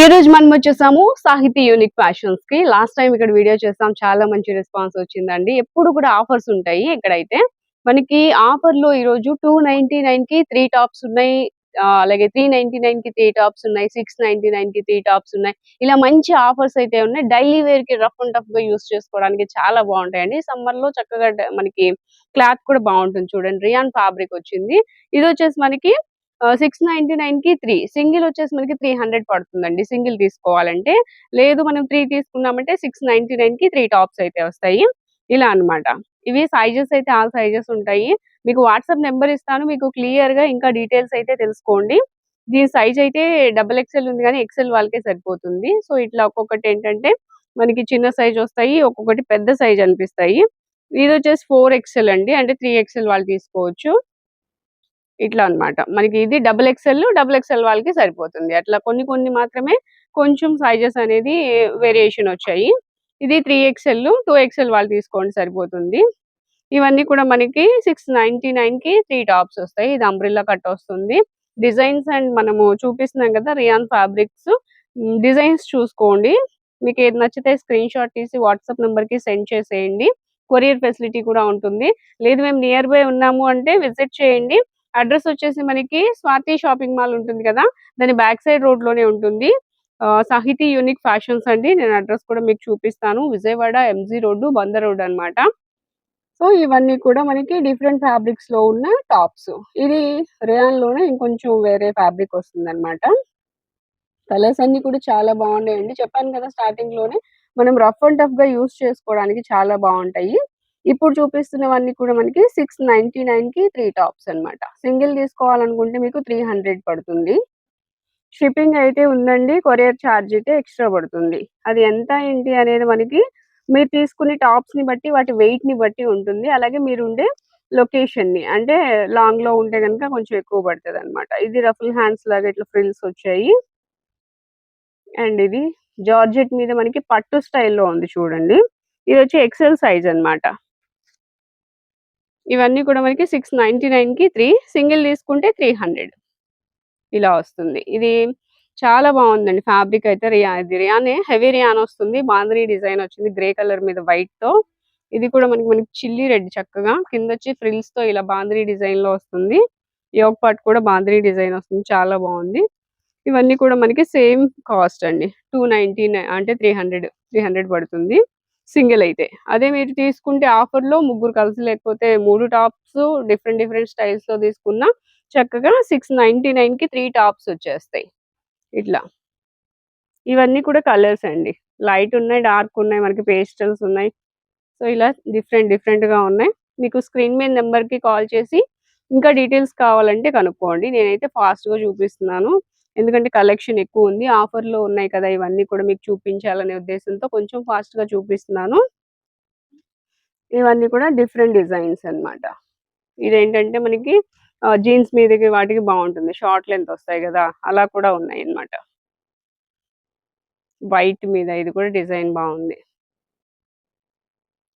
ఈ రోజు మనం వచ్చేసాము సాహితీ యూనిక్ ఫ్యాషన్స్కి. లాస్ట్ టైం ఇక్కడ వీడియో చేసాం చాలా మంచి రెస్పాన్స్ వచ్చిందండి. ఎప్పుడు కూడా ఆఫర్స్ ఉంటాయి ఇక్కడైతే మనకి ఆఫర్లో ఈ రోజు టూ నైన్టీ నైన్కి త్రీ టాప్స్ ఉన్నాయి. అలాగే త్రీ నైన్టీ నైన్కి త్రీ టాప్స్ ఉన్నాయి. సిక్స్ నైన్టీ నైన్కి త్రీ టాప్స్ ఉన్నాయి. ఇలా మంచి ఆఫర్స్ అయితే ఉన్నాయి. డైలీ వేర్కి రఫ్ అండ్ టఫ్గా యూస్ చేసుకోవడానికి చాలా బాగుంటాయండి. సమ్మర్లో చక్కగా మనకి క్లాత్ కూడా బాగుంటుంది చూడండి. రియాన్ ఫాబ్రిక్ వచ్చింది. ఇది వచ్చేసి మనకి సిక్స్ నైన్టీ నైన్కి త్రీ సింగిల్ వచ్చేసి మనకి త్రీ హండ్రెడ్ పడుతుందండి. సింగిల్ తీసుకోవాలంటే లేదు మనం త్రీ తీసుకున్నామంటే సిక్స్ నైన్టీ నైన్కి త్రీ టాప్స్ అయితే వస్తాయి. ఇలా అన్నమాట. ఇవి సైజెస్ అయితే ఆల్ సైజెస్ ఉంటాయి. మీకు వాట్సాప్ నెంబర్ ఇస్తాను. మీకు క్లియర్గా ఇంకా డీటెయిల్స్ అయితే తెలుసుకోండి. దీని సైజ్ అయితే డబుల్ ఎక్సెల్ ఉంది కానీ ఎక్స్ఎల్ వాళ్ళకే సరిపోతుంది. సో ఇట్లా ఒక్కొక్కటి ఏంటంటే మనకి చిన్న సైజ్ వస్తాయి ఒక్కొక్కటి పెద్ద సైజ్ అనిపిస్తాయి. ఇది వచ్చేసి ఫోర్ ఎక్సెల్ అండి. అంటే త్రీ ఎక్సెల్ వాళ్ళు తీసుకోవచ్చు. ఇట్లా అన్నమాట. మనకి ఇది డబుల్ ఎక్స్ఎల్ డబుల్ ఎక్స్ఎల్ వాళ్ళకి సరిపోతుంది. అట్లా కొన్ని కొన్ని మాత్రమే కొంచెం సైజెస్ అనేది వేరియేషన్ వచ్చాయి. ఇది త్రీ ఎక్స్ఎల్ టూ ఎక్స్ఎల్ వాళ్ళు తీసుకోండి సరిపోతుంది. ఇవన్నీ కూడా మనకి సిక్స్ నైన్టీ నైన్కి త్రీ టాప్స్ వస్తాయి. ఇది అంబ్రిల్లా కట్ వస్తుంది. డిజైన్స్ అండ్ మనము చూపిస్తున్నాం కదా రియాన్ ఫ్యాబ్రిక్స్ డిజైన్స్ చూసుకోండి. మీకు ఏది నచ్చితే స్క్రీన్ షాట్ తీసి వాట్సాప్ నెంబర్కి సెండ్ చేసేయండి. కొరియర్ ఫెసిలిటీ కూడా ఉంటుంది. లేదు మేము నియర్ బై ఉన్నాము అంటే విజిట్ చేయండి. అడ్రస్ వచ్చేసి మనకి స్వాతి షాపింగ్ మాల్ ఉంటుంది కదా? దాని బ్యాక్ సైడ్ రోడ్లోనే ఉంటుంది. ఆ, సాహితీ యూనిక్ ఫ్యాషన్స్ అండి. నేను అడ్రస్ కూడా మీకు చూపిస్తాను. Vijayawada MG road Bandar road అన్నమాట. సో ఇవన్నీ కూడా మనకి డిఫరెంట్ ఫ్యాబ్రిక్స్లో ఉన్న టాప్స్. ఇది రేయాన్లోనే ఇంకొంచెం వేరే ఫ్యాబ్రిక్ వస్తుంది అనమాట కలర్స్ అన్ని కూడా చాలా బాగున్నాయండి. చెప్పాను కదా స్టార్టింగ్లోనే. మనం రఫ్ అండ్ టఫ్గా యూస్ చేసుకోవడానికి చాలా బాగుంటాయి. ఇప్పుడు చూపిస్తున్నవన్నీ కూడా మనకి సిక్స్ నైన్టీ నైన్కి త్రీ టాప్స్ అన్నమాట. సింగిల్ తీసుకోవాలనుకుంటే మీకు త్రీ హండ్రెడ్ పడుతుంది. షిప్పింగ్ అయితే ఉందండి కొరియర్ ఛార్జ్ అయితే ఎక్స్ట్రా పడుతుంది. అది ఎంత ఏంటి అనేది మనకి మీరు తీసుకునే టాప్స్ని బట్టి వాటి వెయిట్ని బట్టి ఉంటుంది. అలాగే మీరు ఉండే లొకేషన్ని అంటే లాంగ్లో ఉంటే కనుక కొంచెం ఎక్కువ పడుతుంది అనమాట ఇది రఫుల్ హ్యాండ్స్ లాగా ఇట్లా ఫ్రిల్స్ వచ్చాయి. అండ్ ఇది జార్జెట్ మీద మనకి పట్టు స్టైల్లో ఉంది చూడండి. ఇది వచ్చి ఎక్సెల్ సైజ్ అన్నమాట. ఇవన్నీ కూడా మనకి సిక్స్ నైన్టీ నైన్కి త్రీ సింగిల్ తీసుకుంటే త్రీ హండ్రెడ్. ఇలా వస్తుంది. ఇది చాలా బాగుందండి ఫ్యాబ్రిక్ అయితే. రియా ఇది రియానే హెవీ రియాన్ వస్తుంది. బాంద్రీ డిజైన్ వచ్చింది గ్రే కలర్ మీద వైట్తో ఇది కూడా మనకి మనకి చిల్లీ రెడ్ చక్కగా కింద వచ్చి ఫ్రిల్స్తో ఇలా బాంద్రీ డిజైన్లో వస్తుంది. యోగ్ పార్ట్ కూడా బాంద్రీ డిజైన్ వస్తుంది. చాలా బాగుంది. ఇవన్నీ కూడా మనకి సేమ్ కాస్ట్ అండి. టూ నైన్టీ అంటే త్రీ హండ్రెడ్ త్రీ హండ్రెడ్ పడుతుంది. సింగిల్ అయితే. అదే మీరు తీసుకుంటే ఆఫర్లో ముగ్గురు కలిసి లేకపోతే మూడు టాప్స్ డిఫరెంట్ డిఫరెంట్ స్టైల్స్లో తీసుకున్నా చక్కగా సిక్స్ నైన్టీ నైన్కి త్రీ టాప్స్ వచ్చేస్తాయి. ఇట్లా. ఇవన్నీ కూడా కలర్స్ అండి. లైట్ ఉన్నాయి డార్క్ ఉన్నాయి మనకి పేస్టల్స్ ఉన్నాయి. సో ఇలా డిఫరెంట్ డిఫరెంట్గా ఉన్నాయి. మీకు స్క్రీన్ మీద నెంబర్కి కాల్ చేసి ఇంకా డీటెయిల్స్ కావాలంటే కనుక్కోండి. నేనైతే ఫాస్ట్గా చూపిస్తున్నాను. ఎందుకంటే కలెక్షన్ ఎక్కువ ఉంది ఆఫర్లో ఉన్నాయి కదా ఇవన్నీ కూడా మీకు చూపించాలనే ఉద్దేశంతో కొంచెం ఫాస్ట్గా చూపిస్తున్నాను. ఇవన్నీ కూడా డిఫరెంట్ డిజైన్స్ అన్నమాట. ఇదేంటంటే మనకి జీన్స్ మీదకి వాటికి బాగుంటుంది. షార్ట్ లెంత్ వస్తాయి కదా అలా కూడా ఉన్నాయి అన్నమాట. వైట్ మీద ఇది కూడా డిజైన్ బాగుంది.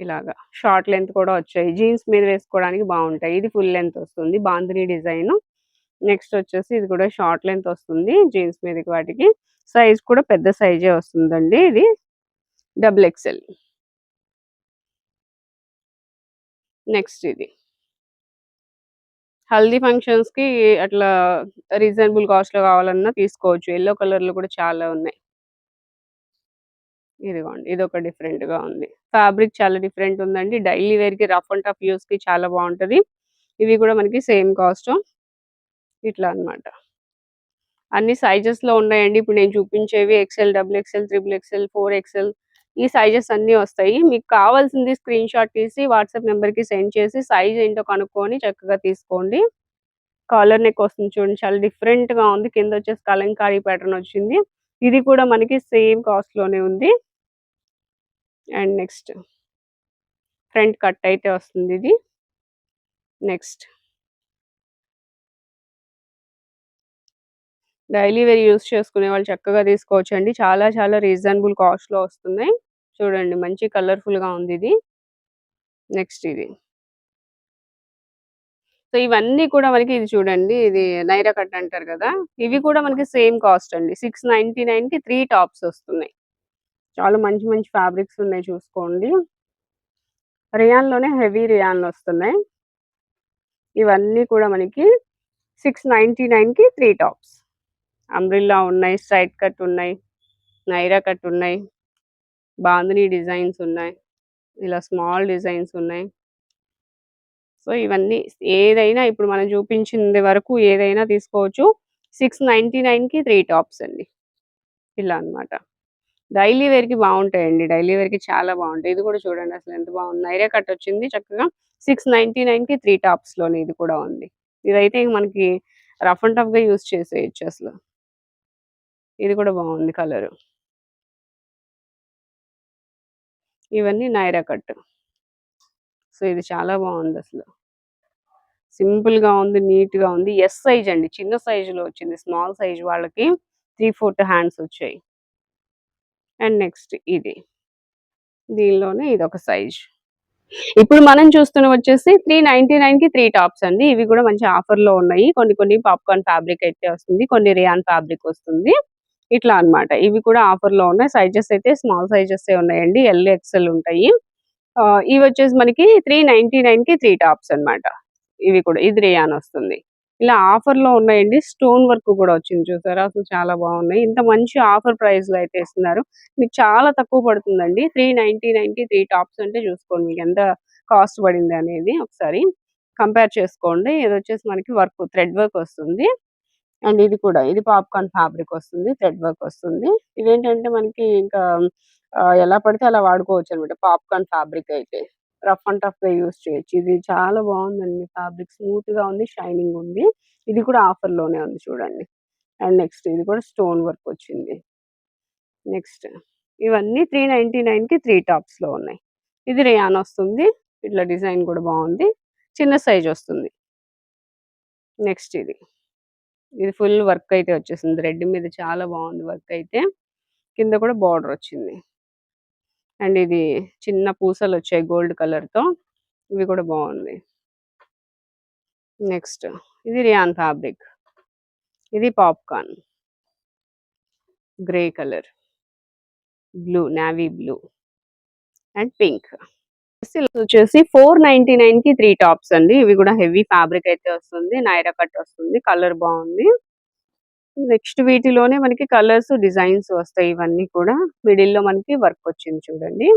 ఇలాగా షార్ట్ లెంత్ కూడా వచ్చాయి. జీన్స్ మీద వేసుకోవడానికి బాగుంటాయి. ఇది ఫుల్ లెంత్ వస్తుంది. బాందిని డిజైన్. నెక్స్ట్ వచ్చేసి ఇది కూడా షార్ట్ లెంత్ వస్తుంది. జీన్స్ మీదకి వాటికి. సైజ్ కూడా పెద్ద సైజే వస్తుందండి ఇది. డబుల్ ఎక్సెల్ నెక్స్ట్ ఇది. హల్దీ ఫంక్షన్స్కి అట్లా రీజనబుల్ కాస్ట్లో కావాలన్నా తీసుకోవచ్చు. ఎల్లో కలర్లో కూడా చాలా ఉన్నాయి. ఇదిగోండి ఇది ఒక డిఫరెంట్గా ఉంది. ఫ్యాబ్రిక్ చాలా డిఫరెంట్ ఉందండి. డైలీ వేర్కి రఫ్ అండ్ టఫ్ యూస్కి చాలా బాగుంటది. ఇవి కూడా మనకి సేమ్ కాస్ట్. ఇట్లా అన్నమాట. అన్ని సైజెస్లో ఉన్నాయండి. ఇప్పుడు నేను చూపించేవి XL double XL triple XL four XL ఈ సైజెస్ అన్ని వస్తాయి. మీకు కావాల్సింది స్క్రీన్ షాట్ తీసి వాట్సాప్ నెంబర్కి సెండ్ చేసి సైజ్ ఏంటో కనుక్కొని చక్కగా తీసుకోండి. కాలర్ నెక్ వస్తుంది చూడండి. చాలా డిఫరెంట్గా ఉంది. కింద వచ్చేసి కలంకారీ ప్యాటర్న్ వచ్చింది. ఇది కూడా మనకి సేమ్ కాస్ట్లోనే ఉంది. అండ్ నెక్స్ట్ ఫ్రంట్ కట్ అయితే వస్తుంది ఇది. నెక్స్ట్ డైలీ వేర్ యూస్ చేసుకునే వాళ్ళు చక్కగా తీసుకోవచ్చు అండి చాలా చాలా రీజనబుల్ కాస్ట్లో వస్తున్నాయి. చూడండి మంచి కలర్ఫుల్గా ఉంది ఇది. నెక్స్ట్ ఇది. సో ఇవన్నీ కూడా మనకి ఇది చూడండి ఇది నైరా కట్ అంటారు కదా ఇవి కూడా మనకి సేమ్ కాస్ట్ అండి. సిక్స్ నైన్టీ నైన్కి త్రీ టాప్స్ వస్తున్నాయి. చాలా మంచి మంచి ఫ్యాబ్రిక్స్ ఉన్నాయి చూసుకోండి. రియాన్లోనే హెవీ రియాన్ వస్తున్నాయి. ఇవన్నీ కూడా మనకి సిక్స్ నైన్టీ నైన్కి త్రీ టాప్స్. అంబ్రిల్లా ఉన్నాయి స్ట్రైట్ కట్ ఉన్నాయి నైరా కట్ ఉన్నాయి బాందిని డిజైన్స్ ఉన్నాయి ఇలా స్మాల్ డిజైన్స్ ఉన్నాయి. సో ఇవన్నీ ఏదైనా ఇప్పుడు మనం చూపించింది వరకు ఏదైనా తీసుకోవచ్చు. సిక్స్ నైంటీ నైన్కి త్రీ టాప్స్ అండి. ఇలా అనమాట డైలీ వేర్కి బాగుంటాయండి. డైలీ వేర్కి చాలా బాగుంటాయి. ఇది కూడా చూడండి అసలు ఎంత బాగుంది. నైరే కట్ వచ్చింది చక్కగా సిక్స్ నైంటీ నైన్కి త్రీ టాప్స్లోనే ఇది కూడా ఉంది. ఇదైతే మనకి రఫ్ అండ్ టఫ్గా యూస్ చేసేయచ్చు అసలు. ఇది కూడా బాగుంది కలర్. ఇవన్నీ నైరా కట్ సో ఇది చాలా బాగుంది అసలు. సింపుల్గా ఉంది నీట్గా ఉంది. ఎస్ సైజ్ అండి. చిన్న సైజులో వచ్చింది. స్మాల్ సైజ్ వాళ్ళకి త్రీ ఫోర్త్ హ్యాండ్స్ వచ్చాయి. అండ్ నెక్స్ట్ ఇది. దీనిలోనే ఇది ఒక సైజ్ ఇప్పుడు మనం చూస్తున్న వచ్చేసి త్రీ నైన్టీ నైన్కి త్రీ టాప్స్ అండి. ఇవి కూడా మంచి ఆఫర్లో ఉన్నాయి. కొన్ని కొన్ని పాప్కార్న్ ఫ్యాబ్రిక్ అయితే వస్తుంది. కొన్ని రియాన్ ఫ్యాబ్రిక్ వస్తుంది. ఇట్లా అనమాట ఇవి కూడా ఆఫర్లో ఉన్నాయి. సైజెస్ అయితే స్మాల్ సైజెస్ ఉన్నాయండి. ఎల్ ఎక్స్ఎల్ ఉంటాయి. ఇవి వచ్చేసి మనకి త్రీ నైన్టీ నైన్కి త్రీ టాప్స్ అనమాట ఇవి కూడా ఇది రేయాన్ వస్తుంది. ఇలా ఆఫర్లో ఉన్నాయండి. స్టోన్ వర్క్ కూడా వచ్చింది చూసారా? అసలు చాలా బాగున్నాయి. ఇంత మంచి ఆఫర్ ప్రైస్లో అయితే ఇస్తున్నారు. మీకు చాలా తక్కువ పడుతుందండి. త్రీ నైన్టీ నైన్కి త్రీ టాప్స్ అంటే చూసుకోండి. మీకు ఎంత కాస్ట్ పడింది అనేది ఒకసారి కంపేర్ చేసుకోండి. ఇది వచ్చేసి మనకి వర్క్ థ్రెడ్ వర్క్ వస్తుంది. అండ్ ఇది కూడా ఇది పాప్కార్న్ ఫ్యాబ్రిక్ వస్తుంది థ్రెడ్ వర్క్ వస్తుంది. ఇదేంటంటే మనకి ఇంకా ఎలా పడితే అలా వాడుకోవచ్చు అనమాట పాప్కార్న్ ఫ్యాబ్రిక్ అయితే. రఫ్ అండ్ టఫ్గా యూస్ చేయొచ్చు. ఇది చాలా బాగుందండి ఫ్యాబ్రిక్. స్మూత్గా ఉంది షైనింగ్ ఉంది. ఇది కూడా ఆఫర్లోనే ఉంది చూడండి. అండ్ నెక్స్ట్ ఇది కూడా స్టోన్ వర్క్ వచ్చింది. నెక్స్ట్ ఇవన్నీ త్రీ నైన్టీ నైన్కి త్రీ టాప్స్లో ఉన్నాయి. ఇది రియాన్ వస్తుంది. ఇట్లా డిజైన్ కూడా బాగుంది. చిన్న సైజ్ వస్తుంది. నెక్స్ట్ ఇది. ఇది ఫుల్ వర్క్ అయితే వచ్చేసింది. రెడ్ మీద చాలా బాగుంది వర్క్ అయితే. కింద కూడా బార్డర్ వచ్చింది. అండ్ ఇది చిన్న పూసలు వచ్చాయి గోల్డ్ కలర్తో ఇవి కూడా బాగుంది. నెక్స్ట్ ఇది రియాన్ ఫ్యాబ్రిక్. ఇది popcorn. Grey colour. Blue navy blue. And pink. వచ్చేసి ఫోర్ నైన్టీ నైన్కి త్రీ టాప్స్ అండి. ఇవి కూడా హెవీ ఫ్యాబ్రిక్ అయితే వస్తుంది. నైరా కట్ వస్తుంది. కలర్ బాగుంది. నెక్స్ట్ వీటిలోనే మనకి కలర్స్ డిజైన్స్ వస్తాయి ఇవన్నీ కూడా. మిడిల్లో మనకి వర్క్ వచ్చింది చూడండి.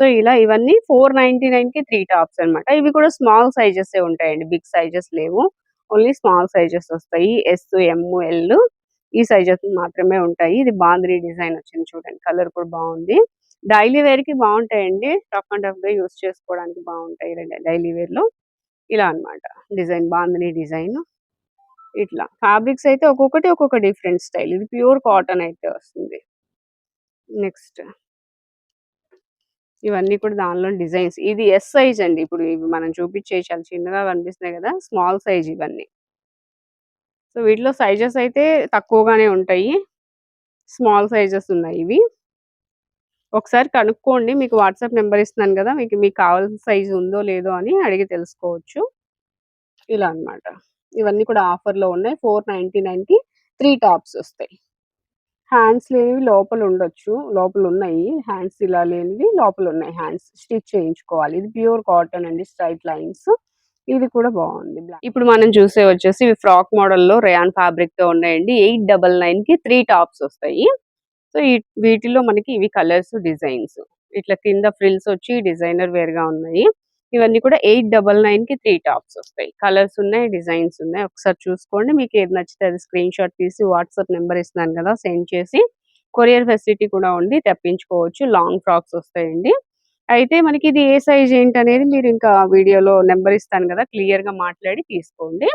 సో ఇలా ఇవన్నీ ఫోర్ నైన్టీ నైన్కి త్రీ టాప్స్ అనమాట ఇవి కూడా స్మాల్ సైజెస్ ఉంటాయండి. బిగ్ సైజెస్ లేవు. ఓన్లీ స్మాల్ సైజెస్ వస్తాయి. ఎస్ ఎం ఎల్ ఈ సైజెస్ మాత్రమే ఉంటాయి. ఇది బాంద్రీ డిజైన్ వచ్చింది చూడండి. కలర్ కూడా బాగుంది. డైలీ వేర్కి బాగుంటాయండి. టఫ్ అండ్ టఫ్గా యూస్ చేసుకోవడానికి బాగుంటాయి డైలీ వేర్లో. ఇలా అనమాట డిజైన్ బాందని డిజైన్. ఇట్లా. ఫ్యాబ్రిక్స్ అయితే ఒక్కొక్కటి ఒక్కొక్క డిఫరెంట్ స్టైల్. ఇది ప్యూర్ కాటన్ అయితే వస్తుంది. నెక్స్ట్. ఇవన్నీ కూడా దానిలో డిజైన్స్. ఇది ఎస్ సైజ్ అండి. ఇప్పుడు ఇవి మనం చూపించే చాలా చిన్నగా కనిపిస్తున్నాయి కదా. స్మాల్ సైజ్ ఇవన్నీ. సో వీటిలో సైజెస్ అయితే తక్కువగానే ఉంటాయి. స్మాల్ సైజెస్ ఉన్నాయి ఇవి. ఒకసారి కనుక్కోండి. మీకు వాట్సాప్ నెంబర్ ఇస్తున్నాను కదా! మీకు మీకు కావాల్సిన సైజు ఉందో లేదో అని అడిగి తెలుసుకోవచ్చు. ఇలా అనమాట ఇవన్నీ కూడా ఆఫర్లో ఉన్నాయి. ఫోర్ నైంటీ నైన్కి త్రీ టాప్స్ వస్తాయి. హ్యాండ్స్ లేనివి లోపల ఉండొచ్చు. లోపల ఉన్నాయి. హ్యాండ్స్ ఇలా లేనివి లోపల ఉన్నాయి. హ్యాండ్స్ స్టిచ్ చేయించుకోవాలి. ఇది ప్యూర్ కాటన్ అండి. Straight lines. ఇది కూడా బాగుంది. ఇప్పుడు మనం చూసే వచ్చేసి ఇవి ఫ్రాక్ మోడల్లో రేయాన్ ఫ్యాబ్రిక్తో ఉన్నాయండి. ఎయిట్ డబల్ నైన్కి త్రీ టాప్స్ వస్తాయి. సో వీటిలో మనకి ఇవి కలర్స్ డిజైన్స్. ఇట్లా కింద ఫ్రిల్స్ వచ్చి డిజైనర్ వేర్గా ఉన్నాయి. ఇవన్నీ కూడా ఎయిట్ డబల్ నైన్కి త్రీ టాప్స్ వస్తాయి. కలర్స్ ఉన్నాయి డిజైన్స్ ఉన్నాయి. ఒకసారి చూసుకోండి. మీకు ఏది నచ్చితే అది స్క్రీన్ షాట్ తీసి వాట్సాప్ నెంబర్ ఇస్తున్నాను కదా సెండ్ చేసి కొరియర్ ఫెసిలిటీ కూడా ఉంది తెప్పించుకోవచ్చు. లాంగ్ ఫ్రాక్స్ వస్తాయండి. అయితే మనకి ఇది ఏ సైజ్ ఏంటి అనేది మీరు ఇంకా వీడియోలో నెంబర్ ఇస్తాను కదా క్లియర్గా మాట్లాడి తీసుకోండి.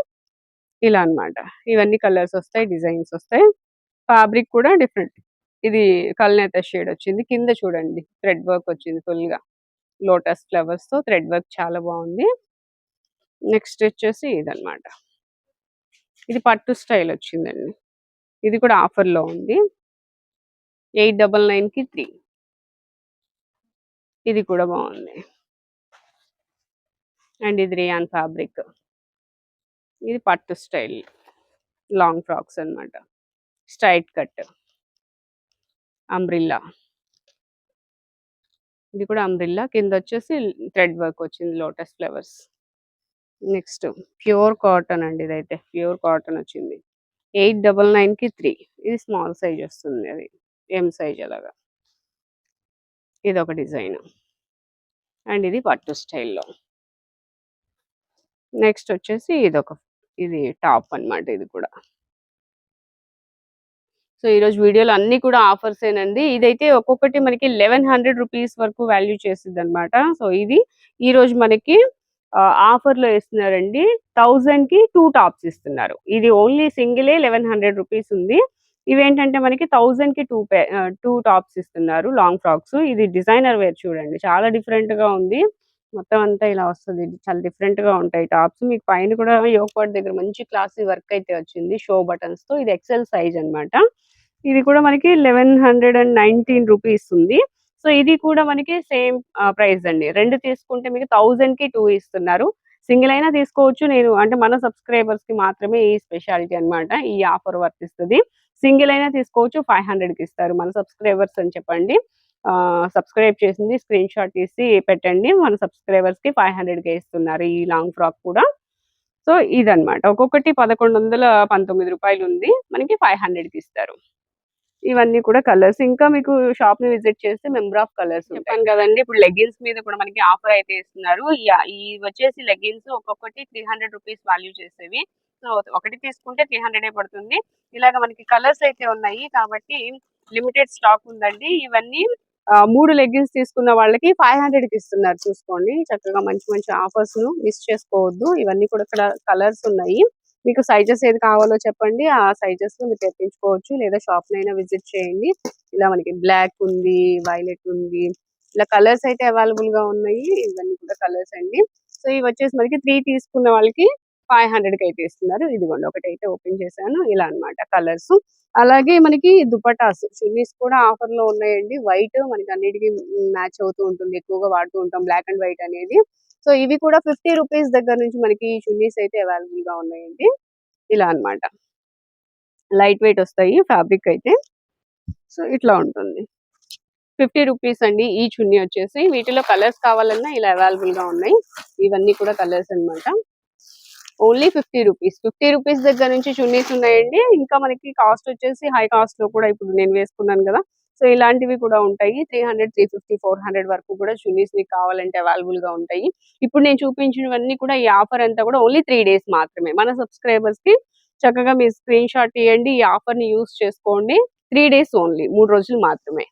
ఇలా అనమాట ఇవన్నీ కలర్స్ వస్తాయి డిజైన్స్ వస్తాయి. ఫ్యాబ్రిక్ కూడా డిఫరెంట్. ఇది కల్నేత షేడ్ వచ్చింది. కింద చూడండి థ్రెడ్ వర్క్ వచ్చింది ఫుల్గా లోటస్ ఫ్లవర్స్తో థ్రెడ్ వర్క్ చాలా బాగుంది. నెక్స్ట్ వచ్చేసి ఇదనమాట ఇది పట్టు స్టైల్ వచ్చిందండి. ఇది కూడా ఆఫర్లో ఉంది. ఎయిట్ డబల్ నైన్కి త్రీ. ఇది కూడా బాగుంది. అండ్ ఇది రియాన్ ఫ్యాబ్రిక్. ఇది పట్టు స్టైల్. లాంగ్ ఫ్రాక్స్ అన్నమాట. Straight cut. అంబ్రిల్లా. ఇది కూడా అంబ్రిల్లా. కింద వచ్చేసి థ్రెడ్ వర్క్ వచ్చింది lotus flowers. Next pure cotton అండి ఇదైతే. ప్యూర్ కాటన్ వచ్చింది. ఎయిట్ డబల్ నైన్కి త్రీ. ఇది స్మాల్ సైజ్ వస్తుంది అది. ఎం సైజ్ అలాగా. ఇది ఒక డిజైన్. అండ్ ఇది పట్టు స్టైల్లో. నెక్స్ట్ వచ్చేసి ఇది ఒక ఇది టాప్ అన్నమాట ఇది కూడా. సో ఈరోజు వీడియోలో అన్ని కూడా ఆఫర్స్ ఏనండి. ఇదైతే ఒక్కొక్కటి మనకి లెవెన్ హండ్రెడ్ రూపీస్ వరకు వాల్యూ చేస్తుంది అనమాట సో ఇది ఈ రోజు మనకి ఆఫర్లో ఇస్తున్నారండి థౌజండ్కి టూ టాప్స్ ఇస్తున్నారు. ఇది ఓన్లీ సింగిలే లెవెన్ హండ్రెడ్ రూపీస్ ఉంది. ఇవేంటంటే మనకి థౌజండ్కి టూ పే టూ టాప్స్ ఇస్తున్నారు లాంగ్ ఫ్రాక్స్. ఇది డిజైనర్ వేర్ చూడండి. చాలా డిఫరెంట్గా ఉంది. మొత్తం అంతా ఇలా వస్తుంది. చాలా డిఫరెంట్గా ఉంటాయి టాప్స్. మీకు పైన కూడా యోగపాట్ దగ్గర మంచి క్లాసీ వర్క్ అయితే వచ్చింది. షో బటన్స్తో ఇది ఎక్సెల్ సైజ్ అన్నమాట. ఇది కూడా మనకి eleven hundred and nineteen rupees ఉంది. సో ఇది కూడా మనకి సేమ్ ప్రైస్ అండి. రెండు తీసుకుంటే మీకు థౌజండ్కి టూ ఇస్తున్నారు. సింగిల్ అయినా తీసుకోవచ్చు. నేను అంటే మన సబ్స్క్రైబర్స్కి మాత్రమే ఈ స్పెషాలిటీ అన్నమాట ఈ ఆఫర్ వర్తిస్తుంది. సింగిల్ అయినా తీసుకోవచ్చు. ఫైవ్ హండ్రెడ్కి ఇస్తారు మన సబ్స్క్రైబర్స్ అని చెప్పండి. సబ్స్క్రైబ్ చేసింది స్క్రీన్ షాట్ తీసి పెట్టండి. మన సబ్స్క్రైబర్స్కి ఫైవ్ హండ్రెడ్కి ఇస్తున్నారు ఈ లాంగ్ ఫ్రాక్ కూడా. సో ఇదనమాట ఒక్కొక్కటి పదకొండు వందల పంతొమ్మిది రూపాయలు ఉంది. మనకి ఫైవ్ హండ్రెడ్కి ఇస్తారు. ఇవన్నీ కూడా కలర్స్. ఇంకా మీకు షాప్ని విజిట్ చేస్తే మెంబర్ ఆఫ్ కలర్స్ చెప్పాను కదండి. ఇప్పుడు లెగిన్స్ మీద కూడా మనకి ఆఫర్ అయితే ఇస్తున్నారు. ఈ- వచ్చేసి లెగిన్స్ ఒక్కొక్కటి త్రీ హండ్రెడ్ రూపీస్ వాల్యూ చేసేవి. సో ఒకటి తీసుకుంటే త్రీ హండ్రెడ్ పడుతుంది. ఇలాగ మనకి కలర్స్ అయితే ఉన్నాయి కాబట్టి లిమిటెడ్ స్టాక్ ఉందండి. ఇవన్నీ మూడు లెగ్గిన్స్ తీసుకున్న వాళ్ళకి ఫైవ్ హండ్రెడ్కి ఇస్తున్నారు. చూసుకోండి. చక్కగా మంచి మంచి ఆఫర్స్ను మిస్ చేసుకోవద్దు. ఇవన్నీ కూడా ఇక్కడ కలర్స్ ఉన్నాయి. మీకు సైజెస్ ఏది కావాలో చెప్పండి. ఆ సైజెస్లో మీరు తెప్పించుకోవచ్చు. లేదా షాప్ నైనా విజిట్ చేయండి. ఇలా మనకి బ్లాక్ ఉంది వైలెట్ ఉంది. ఇలా కలర్స్ అయితే అవైలబుల్గా ఉన్నాయి. ఇవన్నీ కూడా కలర్స్ అండి. సో ఇవి వచ్చేసి మనకి త్రీ తీసుకున్న వాళ్ళకి ఫైవ్ హండ్రెడ్కి అయితే ఇస్తున్నారు ఇదిగోండి ఒకటి అయితే ఓపెన్ చేశాను. ఇలా అన్నమాట కలర్స్. అలాగే మనకి దుపటాస్ చున్నీస్ కూడా ఆఫర్లో ఉన్నాయండి. వైట్ మనకి అన్నిటికీ మ్యాచ్ అవుతూ ఉంటుంది ఎక్కువగా వాడుతూ ఉంటాం. బ్లాక్ అండ్ వైట్ అనేది. సో ఇవి కూడా ఫిఫ్టీ రూపీస్ దగ్గర నుంచి మనకి చున్నీస్ అయితే అవైలబుల్గా ఉన్నాయండి. ఇలా అన్నమాట. లైట్ వెయిట్ వస్తాయి ఫ్యాబ్రిక్ అయితే. సో ఇట్లా ఉంటుంది. ఫిఫ్టీ రూపీస్ అండి ఈ చున్నీ వచ్చేసి. వీటిలో కలర్స్ కావాలన్నా ఇలా అవైలబుల్గా ఉన్నాయి. ఇవన్నీ కూడా కలర్స్ అన్నమాట. Only fifty rupees. Fifty rupees దగ్గర నుంచి చున్నీస్ ఉన్నాయండి. ఇంకా మనకి కాస్ట్ వచ్చేసి హై కాస్ట్లో కూడా ఇప్పుడు నేను వేసుకున్నాను కదా. సో ఇలాంటివి కూడా ఉంటాయి. Three hundred three fifty four hundred వరకు కూడా చున్నీస్ మీకు కావాలంటే అవైలబుల్గా ఉంటాయి. ఇప్పుడు నేను చూపించినవన్నీ కూడా ఈ ఆఫర్ అంతా కూడా ఓన్లీ త్రీ డేస్ మాత్రమే. మన సబ్స్క్రైబర్స్కి చక్కగా మీరు స్క్రీన్ షాట్ ఇవ్వండి ఈ ఆఫర్ని యూస్ చేసుకోండి. Three days only. మూడు రోజులు మాత్రమే.